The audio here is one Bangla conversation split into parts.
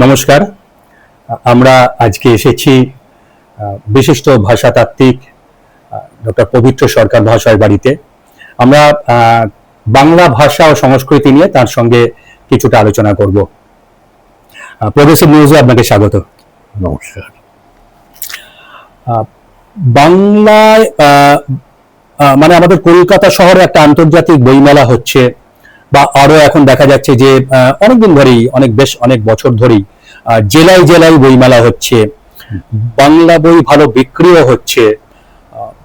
নমস্কার। আমরা আজকে এসেছি বিশিষ্ট ভাষাতাত্ত্বিক ডক্টর পবিত্র সরকার ভাষার বাড়িতে। আমরা বাংলা ভাষা ও সংস্কৃতি নিয়ে তার সঙ্গে কিছুটা আলোচনা করব। প্রগ্রেসিভ নিউজে আপনাকে স্বাগত। নমস্কার। বাংলায় মানে আমাদের কলকাতা শহরে একটা আন্তর্জাতিক বইমেলা হচ্ছে। বা আরও এখন দেখা যাচ্ছে যে অনেকদিন ধরেই, অনেক বেশ অনেক বছর ধরেই জেলায় জেলায় বইমেলা হচ্ছে, বাংলা বই ভালো বিক্রিও হচ্ছে।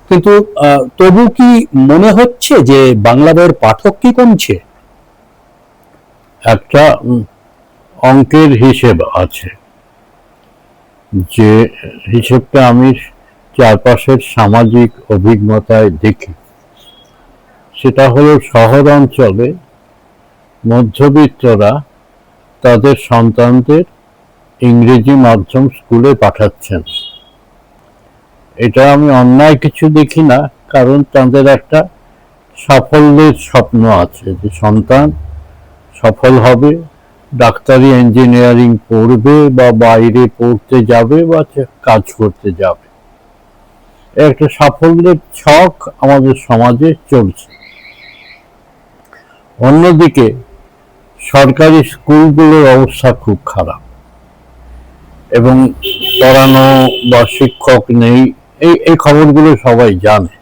কিন্তু তবু কি মনে হচ্ছে যে বাংলা বইয়ের পাঠক কি কমছে? একটা অঙ্কের হিসেব আছে। যে হিসেবটা আমি চারপাশের সামাজিক অভিজ্ঞতায় দেখি। সেটা হলো শহর অঞ্চলে মধ্যবিত্তরা তাদের সন্তানদের ইংরেজি মাধ্যম স্কুলে পাঠাচ্ছেন। এটা আমি অন্যায় কিছু দেখি না, কারণ তাদের একটা সাফল্যের স্বপ্ন আছে যে সন্তান সফল হবে, ডাক্তারি ইঞ্জিনিয়ারিং পড়বে বা বাইরে পড়তে যাবে বা কাজ করতে যাবে। একটা সাফল্যের ছক আমাদের সমাজে চলছে। অন্যদিকে সরকারি স্কুলগুলোর অবস্থা খুব খারাপ। এবং পড়ানো বা শিক্ষক নেই, এই এই খবরগুলো সবাই জানে।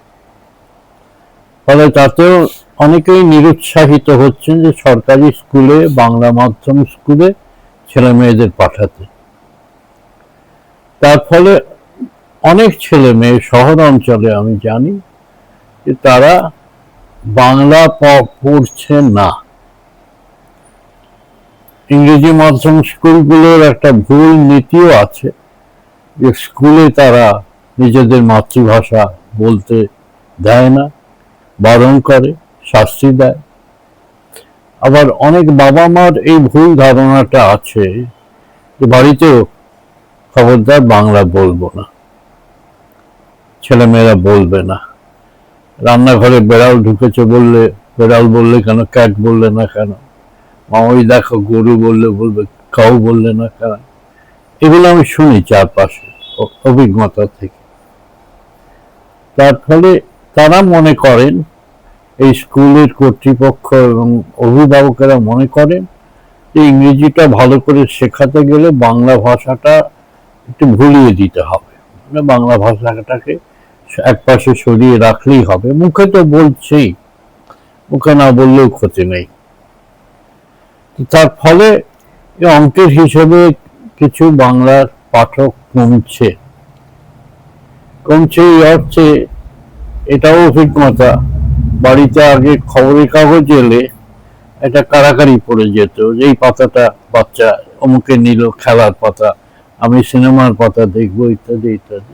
ফলে তাতেও অনেকেই নিরুৎসাহিত হচ্ছেন যে সরকারি স্কুলে, বাংলা মাধ্যম স্কুলে ছেলে মেয়েদের পাঠাতে। তার ফলে অনেক ছেলে মেয়ে শহর অঞ্চলে, আমি জানি, যে তারা বাংলা পড়ছে না। ইংরেজি মাধ্যম স্কুলগুলোর একটা ভুল নীতিও আছে যে স্কুলে তারা নিজেদের মাতৃভাষা বলতে দেয় না, বারণ করে, শাস্তি দেয়। আবার অনেক বাবা মার এই ভুল ধারণাটা আছে যে বাড়িতেও খবরদার বাংলা বলব না, ছেলেমেয়েরা বলবে না। রান্নাঘরে বেড়াল ঢুকেছে বললে, বেড়াল বললে কেন, ক্যাট বললে না কেন? ওই দেখো গরু বললে বলবে, কাউ বললে না কেন এগুলো আমি শুনি চারপাশে অভিজ্ঞতা থেকে। তার ফলে তারা মনে করেন, এই স্কুলের কর্তৃপক্ষ এবং অভিভাবকেরা মনে করেন যে ইংরেজিটা ভালো করে শেখাতে গেলে বাংলা ভাষাটা একটু ভুলিয়ে দিতে হবে। মানে বাংলা ভাষাটাকে এক পাশে সরিয়ে রাখলেই হবে। মুখে তো বলছেই, মুখে না বললেও ক্ষতি নেই। তার ফলে অঙ্কের হিসেবে কিছু বাংলার পাঠক কমছে। কমছে এই অর্থে এটাও অভিজ্ঞতা। বাড়িতে আগে খবরের কাগজ এলে একটা কারাকারি পড়ে যেত যে এই পাতাটা বাচ্চা অমুকে নিল, খেলার পাতা, আমি সিনেমার পাতা দেখব ইত্যাদি ইত্যাদি।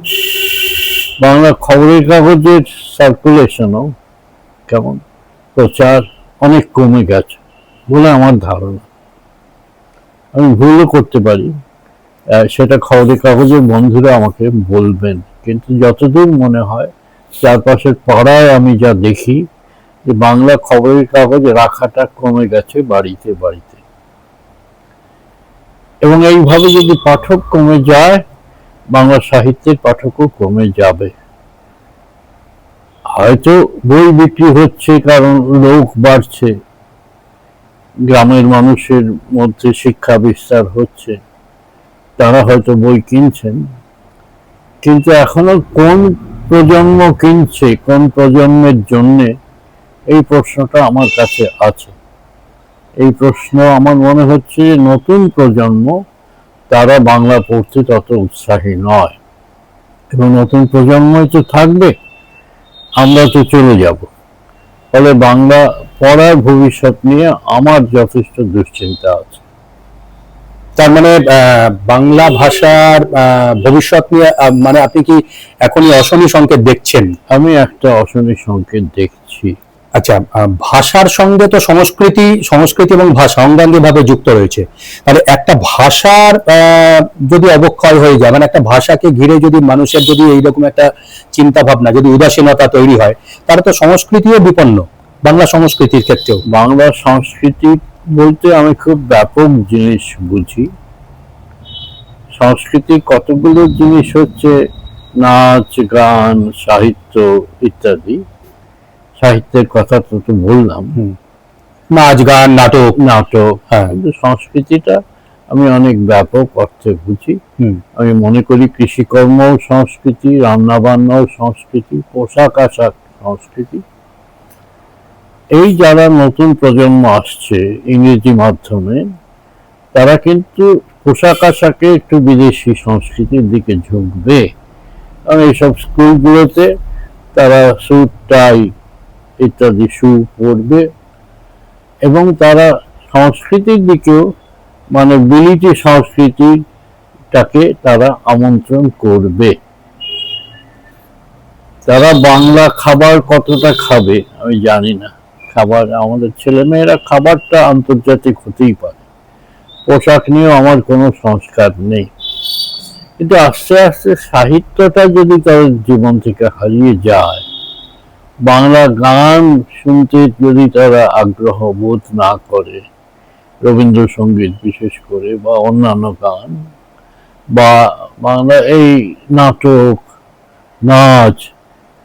বাংলা খবরের কাগজের সার্কুলেশনও কেমন? প্রচার অনেক কমে গেছে। বলে আমার ধারণা। আমি ভুলও করতে পারি। সেটা খবরের কাগজের বন্ধুরা আমাকে বলবেন। কিন্তু যতদূর মনে হয়, চারপাশের পাড়ায় আমি যা দেখি, যে বাংলা খবরের কাগজ রাখাটা কমে গেছে বাড়িতে বাড়িতে। এবং এইভাবে যদি পাঠক কমে যায়, বাংলা সাহিত্যের পাঠকও কমে যাবে। হয়তো বই বিক্রি হচ্ছে, কারণ লোক বাড়ছে। গ্রামের মানুষের মধ্যে শিক্ষা বিস্তার হচ্ছে, তারা হয়তো বই কিনছেন, কিন্তু এখনও কোন প্রজন্ম কিনছে, কোন প্রজন্মের জন্যে, এই প্রশ্নটা আমার কাছে আছে। এই প্রশ্ন আমার মনে হচ্ছে নতুন প্রজন্ম, তারা বাংলা পড়তে তত উৎসাহী নয়। এবং নতুন প্রজন্মই তো থাকবে, আমরা তো চলে যাব। ফলে বাংলা পড়ার ভবিষ্যৎ নিয়ে আমার যথেষ্ট দুশ্চিন্তা আছে। তার মানে বাংলা ভাষার ভবিষ্যৎ নিয়ে মানে আপনি কি এখনই অশনি সংকেত দেখছেন? আমি একটা অশনি সংকেত দেখছি। আচ্ছা ভাষার সঙ্গে তো সংস্কৃতি সংস্কৃতি এবং ভাষা অঙ্গাঙ্গিভাবে যুক্ত রয়েছে। তাহলে একটা ভাষার আহ, যদি অবক্ষয় হয়ে যায় মানে একটা ভাষাকে ঘিরে যদি মানুষের যদি এইরকম একটা চিন্তা ভাবনা যদি উদাসীনতা তৈরি হয় তাহলে তো সংস্কৃতিও বিপন্ন। বাংলা সংস্কৃতির ক্ষেত্রেও? বাংলা সংস্কৃতি বলতে আমি খুব ব্যাপক জিনিস বুঝি। সংস্কৃতি কতগুলো জিনিস হচ্ছে নাচ গান সাহিত্য ইত্যাদি। সাহিত্যের কথা তো তো বললাম। নাচ গান নাটক। নাটক। হ্যাঁ। কিন্তু সংস্কৃতিটা আমি অনেক ব্যাপক অর্থে বুঝি। আমি মনে করি কৃষিকর্মও সংস্কৃতি রান্না বান্নাও সংস্কৃতি পোশাক আশাক সংস্কৃতি। এই যারা নতুন প্রজন্ম আসছে ইংরেজি মাধ্যমে, তারা কিন্তু পোশাক আশাকে একটু বিদেশি সংস্কৃতির দিকে ঝুঁকবে। কারণ এইসব স্কুলগুলোতে তারা স্যুট, টাই ইত্যাদি শু পরবে এবং তারা সংস্কৃতির দিকেও মানে বিলিটি সংস্কৃতিটাকে তারা আমন্ত্রণ করবে। তারা বাংলা খাবার কতটা খাবে আমি জানি না। খাবার, আমাদের ছেলেমেয়েরা খাবারটা আন্তর্জাতিক হতেই পারে। পোশাক নিয়েও আমার কোনো সংস্কার নেই। কিন্তু আস্তে আস্তে সাহিত্যটা যদি তাদের জীবন থেকে হারিয়ে যায় বাংলা গান শুনতে যদি তারা আগ্রহ বোধ না করে, রবীন্দ্রসঙ্গীত বিশেষ করে বা অন্যান্য গান, বা বাংলা এই নাটক, নাচ,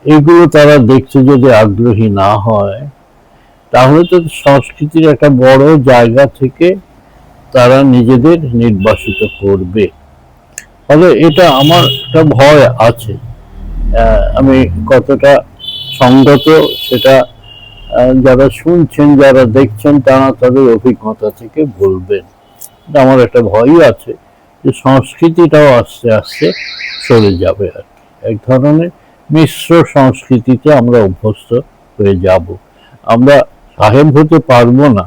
এগুলো তারা দেখতে যদি আগ্রহী না হয় তাহলে তো সংস্কৃতির একটা বড় জায়গা থেকে তারা নিজেদের নির্বাসিত করবে। ফলে এটা আমার একটা ভয় আছে। আমি কতটা সঙ্গত সেটা যারা শুনছেন, যারা দেখছেন, তারা তাদের অভিজ্ঞতা থেকে বলবেন। আমার একটা ভয়ই আছে যে সংস্কৃতিটাও আস্তে আস্তে চলে যাবে আর কি। এক ধরনের মিশ্র সংস্কৃতিতে আমরা অভ্যস্ত হয়ে যাব। আমরা সাহেব হতে পারব না।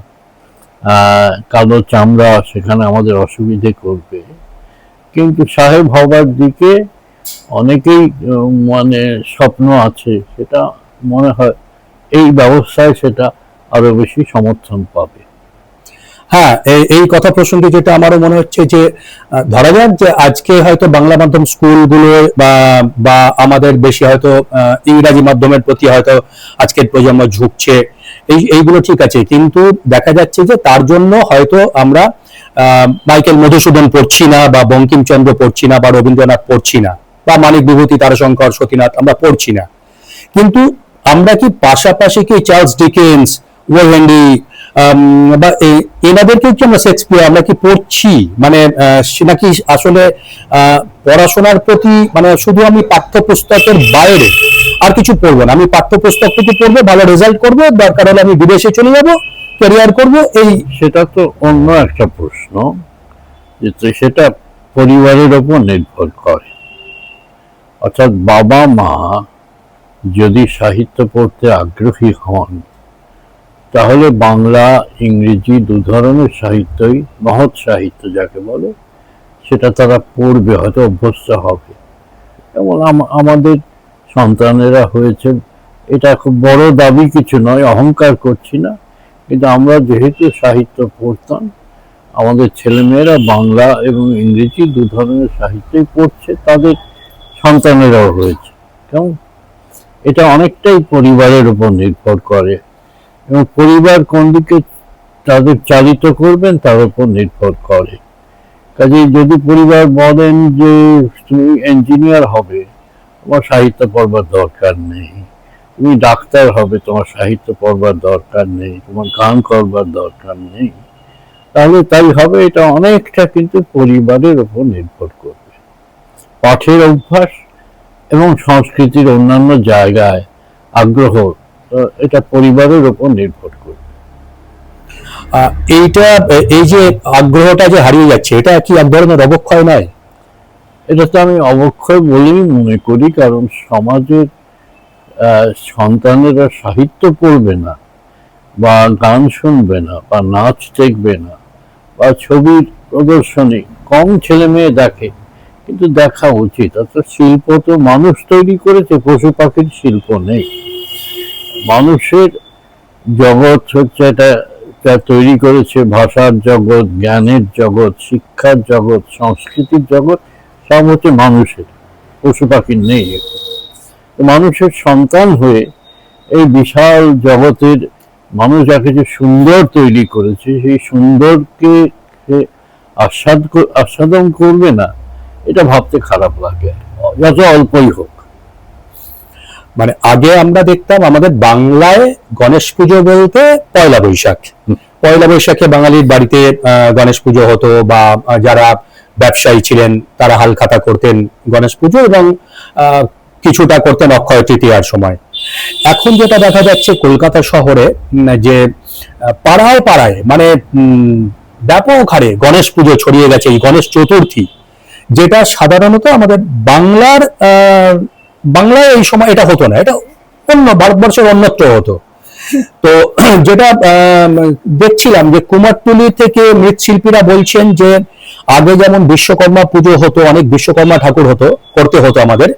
কালো চামড়া সেখানে আমাদের অসুবিধে করবে। কিন্তু সাহেব হবার দিকে অনেকেই মানে স্বপ্ন আছে, সেটা মনে হয় এই ব্যবস্থায় সেটা আরও বেশি সমর্থন পাবে। হ্যাঁ এই কথা প্রসঙ্গে যেটা আমারও মনে হচ্ছে যে ধরা যাক যে আজকে হয়তো বাংলা মাধ্যম স্কুলগুলো বা বা আমাদের বেশি হয়তো ইংরাজি মাধ্যমের প্রতি হয়তো আজকের প্রজন্ম ঝুঁকছে এই এইগুলো ঠিক আছে কিন্তু দেখা যাচ্ছে যে তার জন্য হয়তো আমরা মাইকেল মধুসূদন পড়ছি না বা বঙ্কিমচন্দ্র পড়ছি না বা রবীন্দ্রনাথ পড়ছি না বা মানিক বিভূতি তারাশঙ্কর সতীনাথ আমরা পড়ছি না। কিন্তু আমরা কি পাশাপাশি কি চার্লস ডিকেন্স আম, বা এ- এনাদেরকেও কি আমরা শেক্সপিয়ার আমরা কি পড়ছি? মানে আহ, সে নাকি আসলে পড়াশোনার প্রতি মানে শুধু আমি পাঠ্যপুস্তকের বাইরে আর কিছু পড়ব না। আমি পাঠ্যপুস্তক থেকে পড়ব ভালো রেজাল্ট করব দরকার হলে আমি বিদেশে চলে যাব ক্যারিয়ার করব এই সেটা তো অন্য একটা প্রশ্ন যে সেটা পরিবারের ওপর নির্ভর করে। অর্থাৎ বাবা মা যদি সাহিত্য পড়তে আগ্রহী হন তাহলে বাংলা, ইংরেজি দু ধরনের সাহিত্যই, মহৎ সাহিত্য যাকে বলে, সেটা তারা পড়বে, হয়তো অভ্যস্ত হবে। যেমন আমাদের সন্তানেরা হয়েছে এটা খুব বড় দাবি কিছু নয়, অহংকার করছি না। কিন্তু আমরা যেহেতু সাহিত্য পড়তাম, আমাদের ছেলেমেয়েরা বাংলা এবং ইংরেজি দু ধরনের সাহিত্যই পড়ছে, তাদের সন্তানেরাও হয়েছে। কেমন? এটা অনেকটাই পরিবারের উপর নির্ভর করে। এবং পরিবার কোন দিকে তাদের চালিত করবেন, তার উপর নির্ভর করে। কাজে যদি পরিবার বলেন যে, তুমি ইঞ্জিনিয়ার হবে, তোমার সাহিত্য পড়বার দরকার নেই। তুমি ডাক্তার হবে, তোমার সাহিত্য পড়বার দরকার নেই, তোমার গান করবার দরকার নেই। তাহলে তাই হবে, এটা অনেকটা কিন্তু পরিবারের উপর নির্ভর করবে। পাঠের অভ্যাস এবং সংস্কৃতির অন্যান্য জায়গায় আগ্রহ তো এটা পরিবারের উপর নির্ভর করবে এইটা এই যে আগ্রহটা যে হারিয়ে যাচ্ছে এটা কি এক ধরনের অবক্ষয় নয়? এটা তো আমি অবক্ষয় বলেই মনে করি কারণ সমাজের সন্তানেরা সাহিত্য পড়বে না বা গান শুনবে না বা নাচ দেখবে না বা ছবির প্রদর্শনী কম ছেলে মেয়ে দেখে কিন্তু দেখা উচিত। অর্থাৎ শিল্প তো মানুষ তৈরি করেছে পশু পাখির শিল্প নেই। মানুষের জগৎ হচ্ছে এটা যা তৈরি করেছে ভাষার জগৎ, জ্ঞানের জগৎ, শিক্ষার জগৎ, সংস্কৃতির জগৎ, সব হচ্ছে মানুষের। পশু পাখির নেই তো মানুষের সন্তান হয়ে এই বিশাল জগতের মানুষ যাকে যে সুন্দর তৈরি করেছে, সেই সুন্দরকে আস্বাদ আস্বাদন করবে না, এটা ভাবতে খারাপ লাগে। যত অল্পই হোক। মানে আগে আমরা দেখতাম আমাদের বাংলায় গণেশ পুজো বলতে পয়লা বৈশাখ। পয়লা বৈশাখে বাঙালির বাড়িতে গণেশ পুজো হতো বা যারা ব্যবসায়ী ছিলেন তারা হালখাতা করতেন গণেশ পুজো এবং কিছুটা করতেন অক্ষয় তৃতীয়ার সময়। এখন যেটা দেখা যাচ্ছে কলকাতা শহরে যে পাড়ায় পাড়ায় মানে ব্যাপক হারে গণেশ পুজো ছড়িয়ে গেছে, এই গণেশ চতুর্থী, যেটা সাধারণত আমাদের বাংলার বাংলায় এই সময় এটা হতো না, এটা অন্য ভারতবর্ষের অন্যত্র হতো। তো যেটা দেখছিলাম যে কুমারটুলি থেকে মৃৎশিল্পীরা বলছেন যে আগে যেমন বিশ্বকর্মা পুজো হতো, অনেক বিশ্বকর্মা ঠাকুর হতো, করতে হতো আমাদের,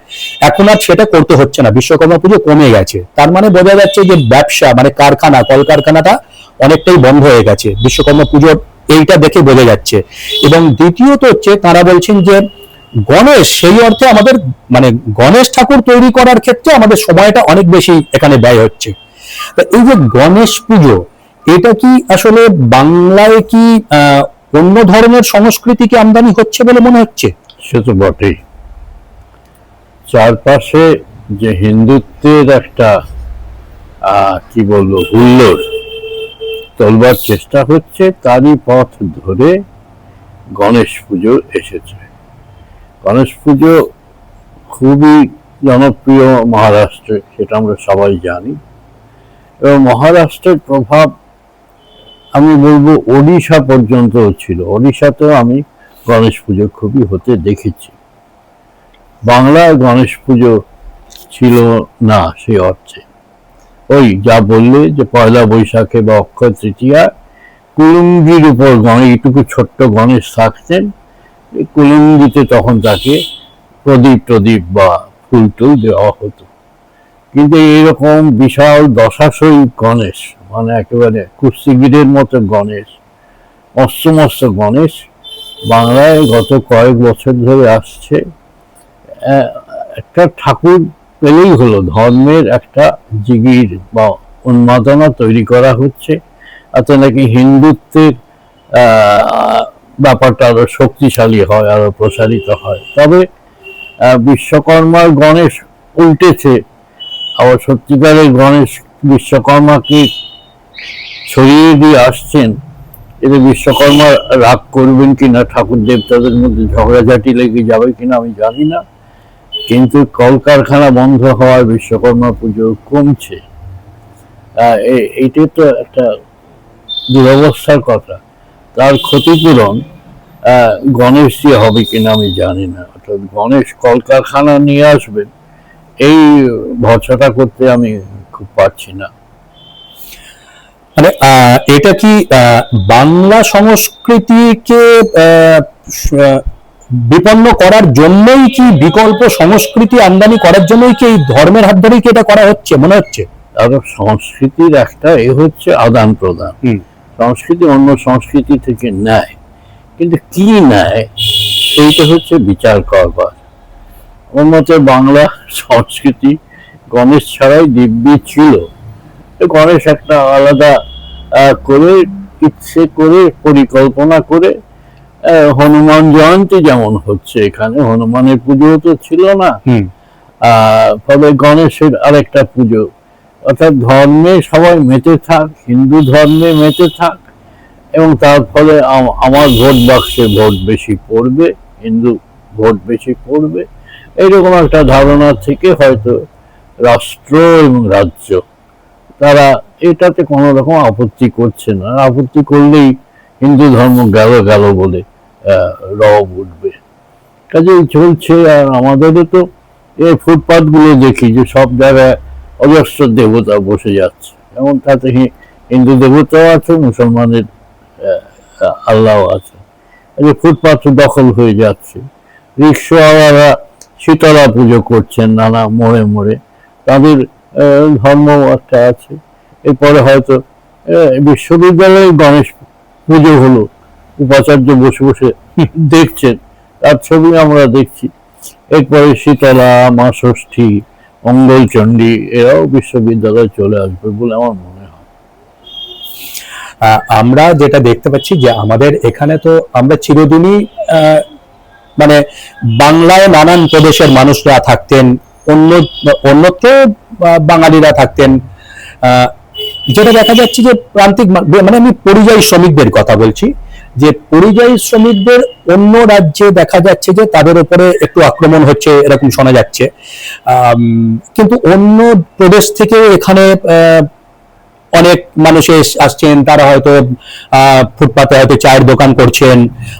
এখন আর সেটা করতে হচ্ছে না, বিশ্বকর্মা পুজো কমে গেছে। তার মানে বোঝা যাচ্ছে যে ব্যবসা মানে কারখানা, কলকারখানাটা অনেকটাই বন্ধ হয়ে গেছে, বিশ্বকর্মা পুজোর এইটা দেখে বোঝা যাচ্ছে। এবং দ্বিতীয়ত হচ্ছে, তারা বলছেন যে গণেশ, সেই অর্থে আমাদের মানে গণেশ ঠাকুর তৈরি করার ক্ষেত্রে আমাদের সময়টা অনেক বেশি এখানে ব্যয় হচ্ছে। তা এই যে গণেশ পুজো, এটা কি আসলে বাংলায় কি অন্য ধরনের সংস্কৃতি কি আমদানি হচ্ছে বলে মনে হচ্ছে? সে তো বটেই। চারপাশে যে হিন্দুত্বের একটা কি বলব, হুল্লোড় তোলবার চেষ্টা হচ্ছে, তারই পথ ধরে গণেশ পুজো এসেছে। গণেশ পুজো খুবই জনপ্রিয় মহারাষ্ট্রে, সেটা আমরা সবাই জানি। এবং মহারাষ্ট্রের প্রভাব আমি বলব ওড়িশা পর্যন্ত ছিল। ওড়িশাতেও আমি গণেশ পুজো খুবই হতে দেখেছি। বাংলায় গণেশ পুজো ছিল না সেই অর্থে। ওই যা বললে যে পয়লা বৈশাখে বা অক্ষয় তৃতীয়া কুলুঙ্গির উপর এইটুকু ছোট্ট গণেশ থাকতেন কুলুঙ্গিতে তখন তাকে প্রদীপ প্রদীপ বা ফুল টুল দেওয়া হতো। কিন্তু এইরকম বিশাল দশাশয়ী গণেশ মানে একেবারে কুস্তিগিরের মতো গণেশ, মস্ত মস্ত গণেশ, বাংলায় গত কয়েক বছর ধরে আসছে একটা ঠাকুর পেলেই হলো, ধর্মের একটা জিগির বা উন্মাদনা তৈরি করা হচ্ছে। তাতে নাকি হিন্দুত্বের ব্যাপারটা আরও শক্তিশালী হয় আরও প্রসারিত হয়। তবে বিশ্বকর্মার গণেশ উল্টেছে। আবার সত্যিকারের গণেশ বিশ্বকর্মাকে ছড়িয়ে দিয়ে আসছেন? এতে বিশ্বকর্মা রাগ করবেন কিনা ঠাকুর দেবতাদের মধ্যে ঝগড়াঝাটি লেগে যাবে কিনা আমি জানি না। কিন্তু কলকারখানা বন্ধ হওয়ার বিশ্বকর্মা পুজো কমছে। আহ, এ- এইটা তো একটা দুরবস্থার কথা। তার ক্ষতিপূরণ গণেশ দিয়ে হবে কিনা আমি জানি না। অর্থাৎ গণেশ কলকারখানা নিয়ে আসবেন এই ভরসাটা করতে আমি খুব পারছি না। মানে এটা কি বাংলা সংস্কৃতিকে বিপন্ন করার জন্যই কি বিকল্প সংস্কৃতি আমদানি করার জন্যই কি এই ধর্মের হাত ধরেই কি এটা করা হচ্ছে মনে হচ্ছে? সংস্কৃতির একটা এ হচ্ছে আদান প্রদান। হুম। সংস্কৃতি অন্য সংস্কৃতি থেকে নেয়। কিন্তু কি নেয় সেইটা হচ্ছে বিচার করবার। ওর মতে বাংলা সংস্কৃতি গণেশ ছাড়াই দিব্যি ছিল। গণেশ একটা আলাদা করে ইচ্ছে করে পরিকল্পনা করে হনুমান জয়ন্তী যেমন হচ্ছে এখানে হনুমানের পুজো তো ছিল না। ফলে গণেশের আরেকটা পুজো অর্থাৎ ধর্মে সবাই মেতে থাক, হিন্দু ধর্মে মেতে থাক, এবং তার ফলে আম- আমার ভোট বাক্সে ভোট বেশি পড়বে, হিন্দু ভোট বেশি পড়বে, এইরকম একটা ধারণা থেকে হয়তো রাষ্ট্র এবং রাজ্য, তারা এটাতে কোনো রকম আপত্তি করছে না। আপত্তি করলেই হিন্দু ধর্ম গেল গেল বলে রব উঠবে। কাজেই চলছে, আর আমাদেরও তো এই ফুটপাথগুলো দেখি যে সব জায়গায় অজস্র দেবতা বসে যাচ্ছে। এবং তাতে হিন্দু দেবতাও আছে, মুসলমানের আল্লাহ আছে। যে ফুটপাথ দখল হয়ে যাচ্ছে। রিক্সাওয়ালারা শীতলা পুজো করছেন নানা মোড়ে মোড়ে। তাদের ধর্ম একটা আছে। এরপরে হয়তো বিশ্ববিদ্যালয়ে গণেশ পুজো হলো। উপাচার্য বসে বসে দেখছেন। তার ছবি আমরা দেখছি। এরপরে শীতলা মা ষষ্ঠী মঙ্গলচণ্ডী এরাও বিশ্ববিদ্যালয়ে চলে আসবে বলে আমার মনে হয়। আমরা যেটা দেখতে পাচ্ছি যে আমাদের এখানে তো আমরা চিরদিনই মানে বাংলায় নানান প্রদেশের মানুষরা থাকতেন, অন্য, অন্যত্র বাঙালিরা থাকতেন। যেটা দেখা যাচ্ছে যে প্রান্তিক মানে আমি পরিযায়ী শ্রমিকদের কথা বলছি। যে পরিযায়ী শ্রমিকদের অন্য রাজ্যে দেখা যাচ্ছে যে তাদের উপরে একটু আক্রমণ হচ্ছে, এরকম শোনা যাচ্ছে। কিন্তু অন্য প্রদেশ থেকে এখানে অনেক মানুষ আসছেন, তারা হয়তো ফুটপাতে হয়তো চায়ের দোকান করছেন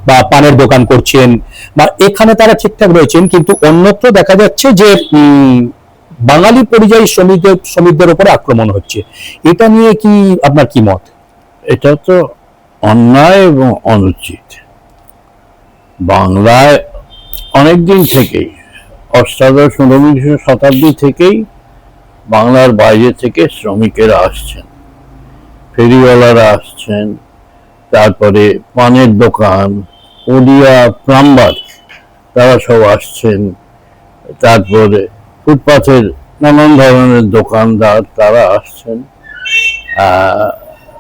বা পানের দোকান করছেন বা এখানে তারা ঠিকঠাক রয়েছেন, কিন্তু অন্যত্র দেখা যাচ্ছে যে বাঙালি পরিযায়ী শ্রমিকদের শ্রমিকদের উপরে আক্রমণ হচ্ছে। এটা নিয়ে কি আপনার কি মত? এটা তো অন্যায় এবং অনুচিত। বাংলায় অনেক দিন থেকেই, অষ্টাদশ ঊনবিংশ শতাব্দী থেকেই বাংলার বাইরে থেকে শ্রমিকেরা আসছেন। ফেরিওয়ালারা আসছেন, তারপরে পানের দোকান, ওড়িয়া, প্লাম্বার, তারা সব আসছেন। তারপরে ফুটপাথের নানান ধরনের দোকানদার, তারা আসছেন।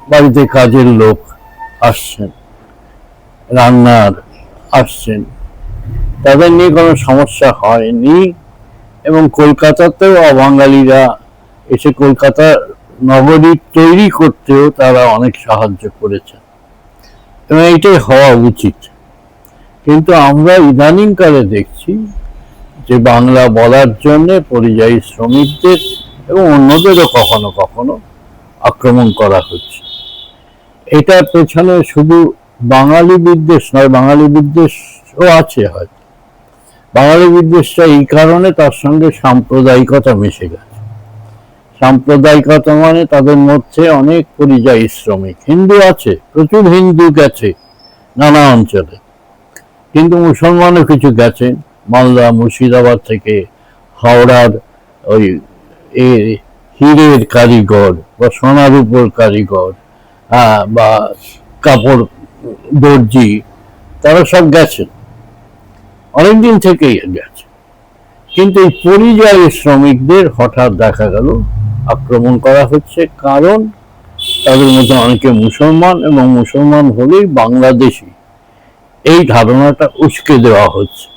বাড়িতে কাজের লোক আসছেন, রান্নার আসছেন। তাদের নিয়ে কোনো সমস্যা হয়নি এবং কলকাতাতেও অবাঙালিরা এসে কলকাতা নগরী তৈরি করতেও তারা অনেক সাহায্য করেছেন এবং এটাই হওয়া উচিত। কিন্তু আমরা ইদানিংকালে দেখছি যে বাংলা বলার জন্য পরিযায়ী শ্রমিকদের এবং অন্যদেরও কখনো কখনো আক্রমণ করা হচ্ছে। এটার পেছনে শুধু বাঙালি বিদ্বেষ নয়, বাঙালি বিদ্বেষও আছে হয়তো। বাঙালি বিদ্বেষটা এই কারণে তার সঙ্গে সাম্প্রদায়িকতা মিশে গেছে। সাম্প্রদায়িকতা মানে তাদের মধ্যে অনেক পরিযায়ী শ্রমিক। হিন্দু আছে, প্রচুর হিন্দু গেছে নানা অঞ্চলে। কিন্তু মুসলমানও কিছু গেছে। মালদা, মুর্শিদাবাদ থেকে হাওড়ার ওই হীরের কারিগর বা সোনার উপর কারিগর। আহ, বা কাপড় দর্জি তারা সব গেছেন। অনেকদিন থেকেই গেছে। কিন্তু এই পরিযায়ী শ্রমিকদের হঠাৎ দেখা গেল আক্রমণ করা হচ্ছে কারণ তাদের মধ্যে অনেকে মুসলমান এবং মুসলমান হলেই বাংলাদেশি। এই ধারণাটা উস্কে দেওয়া হচ্ছে।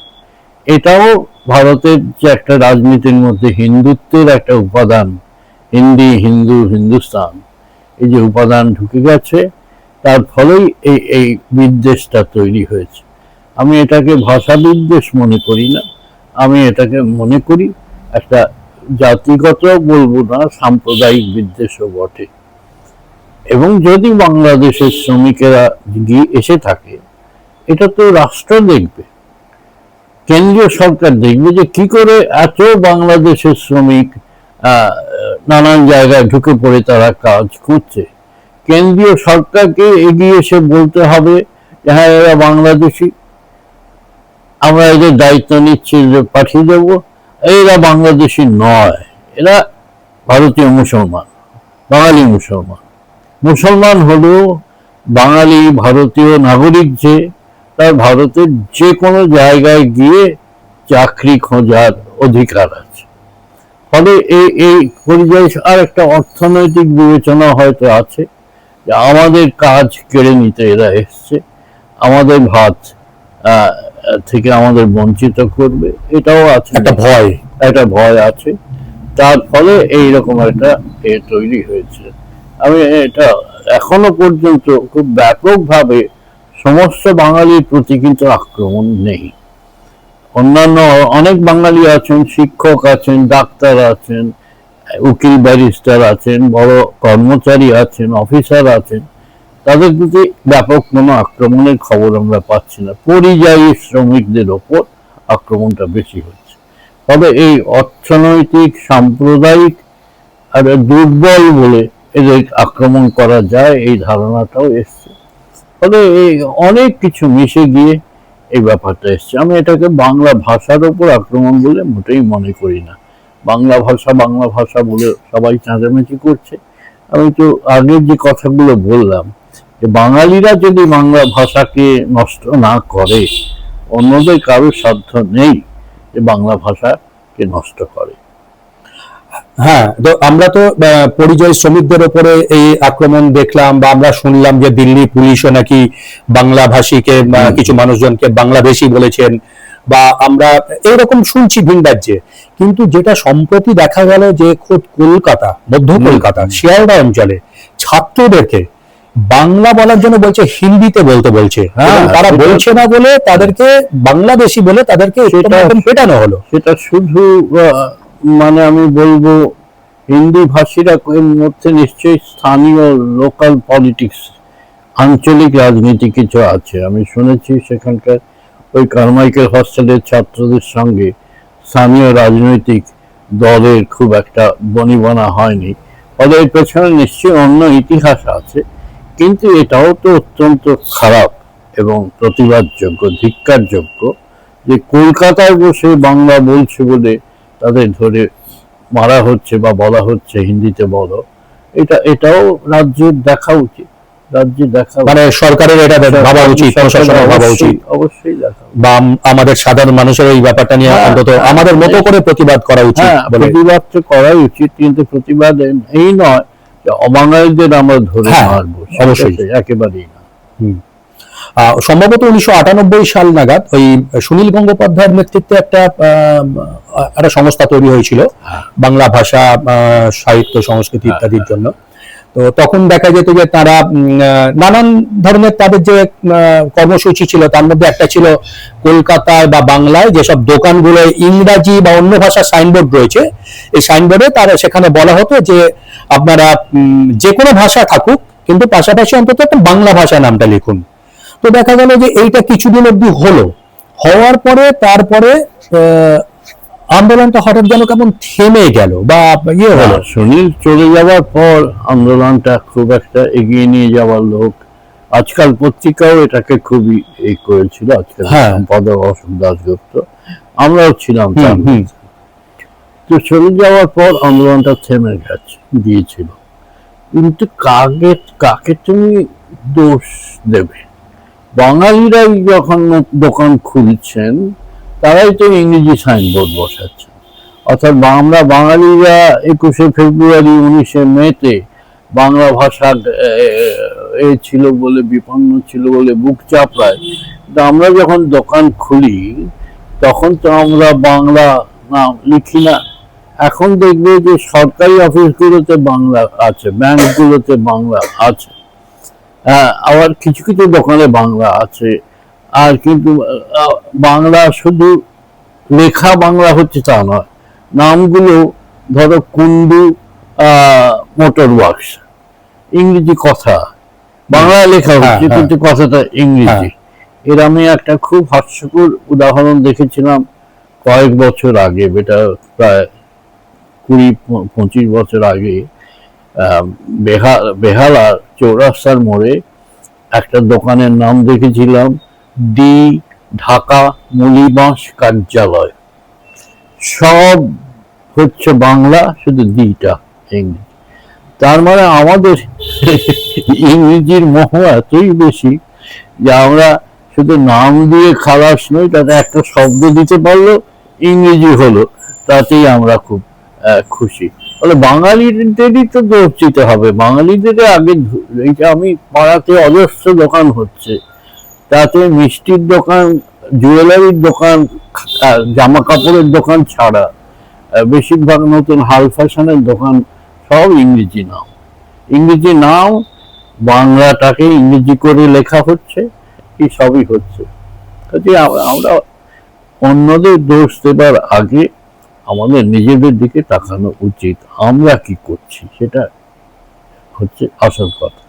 এটাও ভারতের যে একটা রাজনীতির মধ্যে হিন্দুত্বের একটা উপাদান হিন্দি হিন্দু হিন্দুস্তান। এই যে উপাদান ঢুকে গেছে, তার ফলেই এই এই বিদ্বেষটা তৈরি হয়েছে। আমি এটাকে ভাষা বিদ্বেষ মনে করি না। আমি এটাকে মনে করি, একটা জাতিগত বলব না, সাম্প্রদায়িক বিদ্বেষও বটে। এবং যদি বাংলাদেশের শ্রমিকেরা গিয়ে এসে থাকে, এটা তো রাষ্ট্র দেখবে। কেন্দ্রীয় সরকার দেখবে যে কি করে এত বাংলাদেশের শ্রমিক নানান জায়গায় ঢুকে পড়ে তারা কাজ করছে। কেন্দ্রীয় সরকারকে এগিয়ে এসে বলতে হবে যে হ্যাঁ এরা বাংলাদেশি। আমরা এদের দায়িত্ব নিচ্ছি যে পাঠিয়ে দেবো। এরা বাংলাদেশি নয়। এরা ভারতীয় মুসলমান, বাঙালি মুসলমান। মুসলমান হলো বাঙালি ভারতীয় নাগরিক যে, তার ভারতের যে কোনো জায়গায় গিয়ে চাকরি খোঁজার অধিকার আছে। ফলে এই এই পরিযায়ী আর একটা অর্থনৈতিক বিবেচনা হয়তো আছে যে আমাদের কাজ কেড়ে নিতে এরা এসছে আমাদের ভাত থেকে আমাদের বঞ্চিত করবে এটাও আছে। একটা ভয়। একটা ভয় আছে। তার ফলে এই রকম একটা এ তৈরি হয়েছে। আমি এটা এখনও পর্যন্ত খুব ব্যাপকভাবে সমস্ত বাঙালির প্রতি কিন্তু আক্রমণ নেই। অন্যান্য অনেক বাঙালি আছেন, শিক্ষক আছেন, ডাক্তার আছেন, উকিল ব্যারিস্টার আছেন, বড় কর্মচারী আছেন, অফিসার আছেন। তাদের প্রতি ব্যাপক কোনো আক্রমণের খবর আমরা পাচ্ছি না। পরিযায়ী শ্রমিকদের ওপর আক্রমণটা বেশি হচ্ছে। তবে এই অর্থনৈতিক, সাম্প্রদায়িক আর দুর্বল বলে এদের আক্রমণ করা যায়, এই ধারণাটাও এসছে। ফলে এই অনেক কিছু মিশে গিয়ে এই ব্যাপারটা এসছে। আমি এটাকে বাংলা ভাষার ওপর আক্রমণ বলে মোটেই মনে করি না। বাংলা ভাষা বাংলা ভাষা বলে সবাই চাঁচামেচি করছে। আমি তো আগের যে কথাগুলো বললাম, যে বাঙালিরা যদি বাংলা ভাষাকে নষ্ট না করে, অন্যদের কারোর সাধ্য নেই যে বাংলা ভাষাকে নষ্ট করে। হ্যাঁ তো আমরা তো পরিযায়ী শ্রমিকদের উপরে এই আক্রমণ দেখলাম বা আমরা শুনলাম যে দিল্লি পুলিশও নাকি বাংলা ভাষীকে কিছু মানুষজনকে বাংলাদেশি বলেছেন বা আমরা এইরকম শুনছি ভিন রাজ্যে। কিন্তু যেটা সম্প্রতি দেখা গেল যে খোদ কলকাতা মধ্য কলকাতা শিয়ালদা অঞ্চলে ছাত্রদেরকে বাংলা বলার জন্য বলছে হিন্দিতে বলতে বলছে। হ্যাঁ, তারা বলছে না বলে তাদেরকে বাংলাদেশি বলে তাদেরকে পেটানো হলো। সেটা শুধু মানে আমি বলব, হিন্দি ভাষীরা এর মধ্যে নিশ্চয়ই স্থানীয় লোকাল পলিটিক্স আঞ্চলিক রাজনীতি কিছু আছে। আমি শুনেছি সেখানকার ওই কারমাইকেল হস্টেলের ছাত্রদের সঙ্গে স্থানীয় রাজনৈতিক দলের খুব একটা বনিবনা হয়নি। ফলে এর পেছনে নিশ্চয়ই অন্য ইতিহাস আছে, কিন্তু এটাও তো অত্যন্ত খারাপ এবং প্রতিবাদযোগ্য, ধিক্কারযোগ্য যে কলকাতায় বসে বাংলা বলছে বলে তাদের ধরে মারা হচ্ছে বা বলা হচ্ছে হিন্দিতে বলো। এটা এটাও রাজ্যের দেখা উচিত। রাজ্যে দেখা মানে সরকারের এটা ভাবা উচিত প্রশাসনের ভাবা উচিত। অবশ্যই দেখা বা আমাদের সাধারণ মানুষের এই ব্যাপারটা নিয়ে হ্যাঁ, অন্তত হ্যাঁ, আমাদের মতো হ্যাঁ। করে প্রতিবাদ করা উচিত প্রতিবাদ তো করাই উচিত কিন্তু প্রতিবাদ এই নয় যে অবাঙালিদের আমরা ধরে মারবো। অবশ্যই। একেবারেই না। আহ, সম্ভবত উনিশশো আটানব্বই সাল নাগাদ ওই সুনীল গঙ্গোপাধ্যায়ের নেতৃত্বে একটা একটা সংস্থা তৈরি হয়েছিল হ্যাঁ। বাংলা ভাষা সাহিত্য সংস্কৃতি হ্যাঁ, ইত্যাদির জন্য। তো তখন দেখা যেত যে তারা নানান ধরনের তাদের যে কর্মসূচি ছিল তার মধ্যে একটা ছিল কলকাতায় বা বাংলায় যেসব দোকানগুলো ইংরাজি বা অন্য ভাষার সাইনবোর্ড রয়েছে এই সাইনবোর্ডে তারা সেখানে বলা হতো যে আপনারা যে কোনো ভাষা থাকুক কিন্তু পাশাপাশি অন্তত একটা বাংলা ভাষা নামটা লিখুন। তো দেখা গেল যে এইটা কিছুদিন অবধি হলো। হওয়ার পরে তারপরে আন্দোলনটা হঠাৎ যেন কেমন থেমে গেল বা ইয়ে হলো। সুনীল চলে যাওয়ার পর আন্দোলনটা খুব একটা এগিয়ে নিয়ে যাওয়ার লোক আজকাল পত্রিকাও এটাকে খুবই এই করেছিল আজকাল হ্যাঁ। সম্পাদক অশোক দাসগুপ্ত আমরাও ছিলাম। তো চলে যাওয়ার পর আন্দোলনটা থেমে গেছে গিয়েছিল কিন্তু কাকে কাকে তুমি দোষ দেবে? বাঙালিরাই যখন দোকান খুলছেন, তারাই তো ইংরেজি সাইনবোর্ড বসাচ্ছেন। অর্থাৎ আমরা বাঙালিরা একুশে ফেব্রুয়ারি উনিশে মেতে বাংলা ভাষা, এ ছিল বলে, বিপন্ন ছিল বলে বুক চাপড়ায়। কিন্তু আমরা যখন দোকান খুলি, তখন তো আমরা বাংলা নাম লিখি না। এখন দেখবে যে সরকারি অফিসগুলোতে বাংলা আছে, ব্যাংকগুলোতে বাংলা আছে। আবার কিছু কিছু দোকানে বাংলা আছে। আর কিন্তু বাংলা শুধু লেখা বাংলা হচ্ছে তা নয় নামগুলো ধরো কুন্ডু মোটর ওয়ার্কস ইংরেজি কথা। বাংলা লেখা হ্যাঁ, হচ্ছে হ্যাঁ। কিন্তু কথাটা ইংরেজি। এর আমি একটা খুব হাস্যকর উদাহরণ দেখেছিলাম কয়েক বছর আগে বেটা প্রায় কুড়ি পঁচিশ বছর আগে। আহ, বেহা বেহালার চৌরাস্তার মোড়ে একটা দোকানের নাম দেখেছিলাম ডি ঢাকা মুলিবাঁশ কার্যালয়। সব হচ্ছে বাংলা শুধু দিটা ইংরেজি। তার মানে আমাদের ইংরেজির মোহ এতই বেশি যে আমরা শুধু নাম দিয়ে খালাস নই তাতে একটা শব্দ দিতে পারল ইংরেজি হলো তাতেই আমরা খুব খুশি। ফলে বাঙালিদেরই তো দোষ দিতে হবে। বাঙালিদের আগে এইটা আমি পাড়াতে অজস্র দোকান হচ্ছে। তাতে মিষ্টির দোকান, জুয়েলারির দোকান জামা কাপড়ের দোকান ছাড়া বেশিরভাগ নতুন হাল ফ্যাশনের দোকান সব ইংরেজি নাম ইংরেজি নাম বাংলাটাকে ইংরেজি করে লেখা হচ্ছে, এই সবই হচ্ছে। আমরা অন্যদের দোষ দেবার আগে আমাদের নিজেদের দিকে তাকানো উচিত। আমরা কি করছি? সেটা হচ্ছে আসল কথা।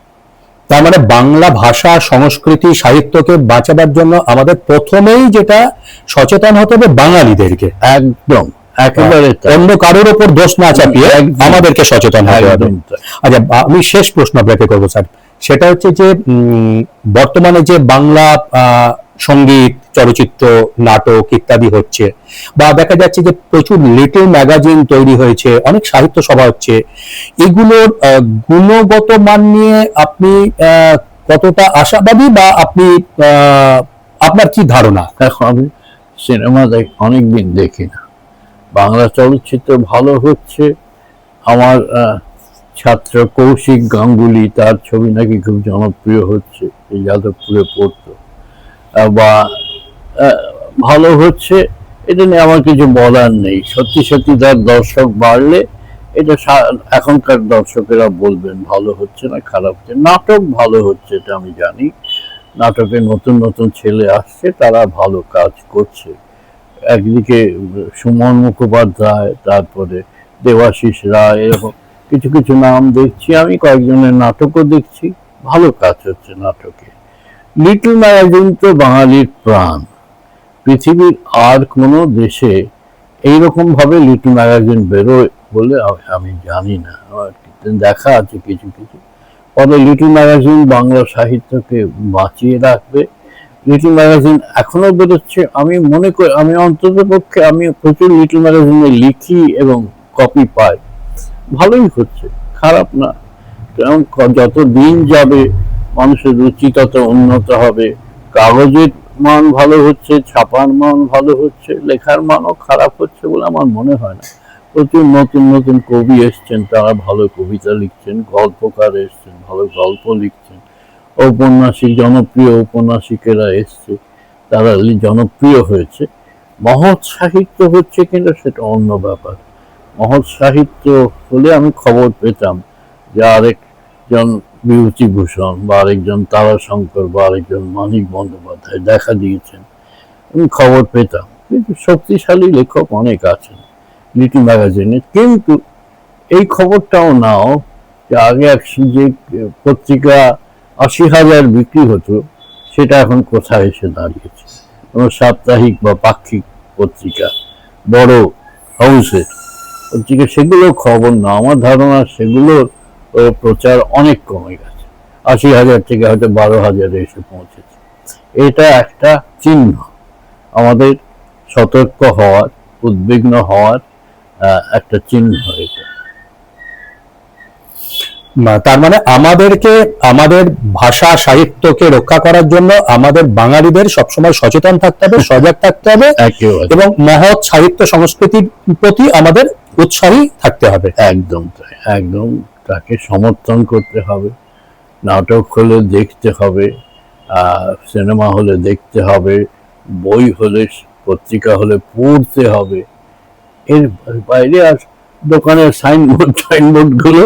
তার মানে বাংলা ভাষা সংস্কৃতি সাহিত্যকে বাঁচাবার জন্য আমাদের প্রথমেই যেটা সচেতন হতে হবে বাঙালিদেরকে। একদম। একেবারে অন্য কারোর ওপর দোষ না চাপিয়ে আমাদেরকে সচেতন হতে হবে। আচ্ছা আমি শেষ প্রশ্ন আপনাকে করব স্যার। সেটা হচ্ছে যে বর্তমানে যে বাংলা আহ, সংগীত চলচ্চিত্র, নাটক ইত্যাদি হচ্ছে। বা দেখা যাচ্ছে যে প্রচুর লিটল ম্যাগাজিন তৈরি হয়েছে, অনেক সাহিত্য সভা হচ্ছে। এগুলোর গুণগত মান নিয়ে আপনি কতটা আশাবাদী বা আপনি আপনার কি ধারণা? আমি সিনেমা দেখ, অনেকদিন দেখি না। বাংলা চলচ্চিত্র ভালো হচ্ছে। আমার ছাত্র কৌশিক গাঙ্গুলি, তার ছবি নাকি খুব জনপ্রিয় হচ্ছে যাদবপুরে পড়তো। বা ভালো হচ্ছে, এটা নিয়ে আমার কিছু বলার নেই। সত্যি সত্যি তার দর্শক বাড়লে, এটা এখনকার দর্শকেরা বলবেন, ভালো হচ্ছে না, খারাপ হচ্ছে। নাটক ভালো হচ্ছে, এটা আমি জানি। নাটকে নতুন নতুন ছেলে আসছে, তারা ভালো কাজ করছে। একদিকে সুমন মুখোপাধ্যায়, তারপরে দেবাশিস রায়, এরকম কিছু কিছু নাম দেখছি। আমি কয়েকজনের নাটকও দেখছি। ভালো কাজ হচ্ছে নাটকে। লিটল ম্যাগাজিন তো বাঙালির প্রাণ। পৃথিবীর আর কোনো দেশে এইরকম ভাবে লিটল ম্যাগাজিন বেরোয় বলে আমি জানি না। আমার দেখা আছে কিছু কিছু। ফলে লিটল ম্যাগাজিন বাংলা সাহিত্যকে বাঁচিয়ে রাখবে। লিটল ম্যাগাজিন এখনও বেরোচ্ছে। আমি মনে করি আমি অন্তত পক্ষে আমি প্রচুর লিটল ম্যাগাজিনে লিখি এবং কপি পাই। ভালোই হচ্ছে, খারাপ না। কারণ যত দিন যাবে, মানুষের রুচি তত উন্নত হবে। কাগজের মান ভালো হচ্ছে, ছাপার মান ভালো হচ্ছে, লেখার মানও খারাপ হচ্ছে বলে আমার মনে হয় না। প্রচুর নতুন নতুন কবি এসছেন, তারা ভালো কবিতা লিখছেন, গল্পকার এসছেন, ভালো গল্প লিখছেন। ঔপন্যাসিক, জনপ্রিয় ঔপন্যাসিকেরা এসছে, তারা জনপ্রিয় হয়েছে। মহৎ সাহিত্য হচ্ছে কিনা সেটা অন্য ব্যাপার। মহৎ সাহিত্য হলে আমি খবর পেতাম যে আরেকজন বিভূতিভূষণ বা আরেকজন তারাশঙ্কর বা আরেকজন মানিক বন্দ্যোপাধ্যায় দেখা দিয়েছেন। আমি খবর পেতাম। কিন্তু শক্তিশালী লেখক অনেক আছেন লিটল ম্যাগাজিনে। কিন্তু এই খবরটাও নাও যে আগে এক যে পত্রিকা আশি হাজার বিক্রি হতো, সেটা এখন কোথায় এসে দাঁড়িয়েছে? কোনো সাপ্তাহিক বা পাক্ষিক পত্রিকা, বড় হাউসের পত্রিকা সেগুলো খবর না আমার ধারণা সেগুলোর ও, প্রচার অনেক কমে গেছে। আশি হাজার থেকে হয়তো বারো হাজারে এসে পৌঁছেছে। এটা একটা চিহ্ন। আমাদের সতর্ক হওয়ার উদ্বিগ্ন হওয়ার একটা চিহ্ন এটা। তার মানে আমাদেরকে আমাদের ভাষা সাহিত্যকে রক্ষা করার জন্য আমাদের বাঙালিদের সবসময় সচেতন থাকতে হবে সজাগ থাকতে হবে এবং মহৎ সাহিত্য সংস্কৃতির প্রতি আমাদের উৎসাহী থাকতে হবে। একদম তাই একদম তাকে সমর্থন করতে হবে, নাটক হলে দেখতে হবে সিনেমা হলে দেখতে হবে, বই হলে, পত্রিকা হলে পড়তে হবে। এর বাইরে আর দোকানের সাইনবোর্ড সাইনবোর্ডগুলো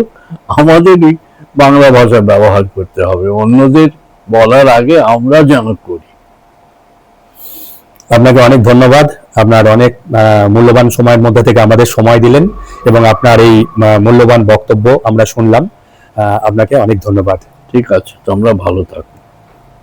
আমাদেরই বাংলা ভাষা ব্যবহার করতে হবে। অন্যদের বলার আগে আমরা যেন করি। আপনাকে অনেক ধন্যবাদ। আপনার অনেক মূল্যবান সময়ের মধ্যে থেকে আমাদের সময় দিলেন এবং আপনার এই মূল্যবান বক্তব্য আমরা শুনলাম। আপনাকে অনেক ধন্যবাদ। ঠিক আছে, তোমরা ভালো থাকো।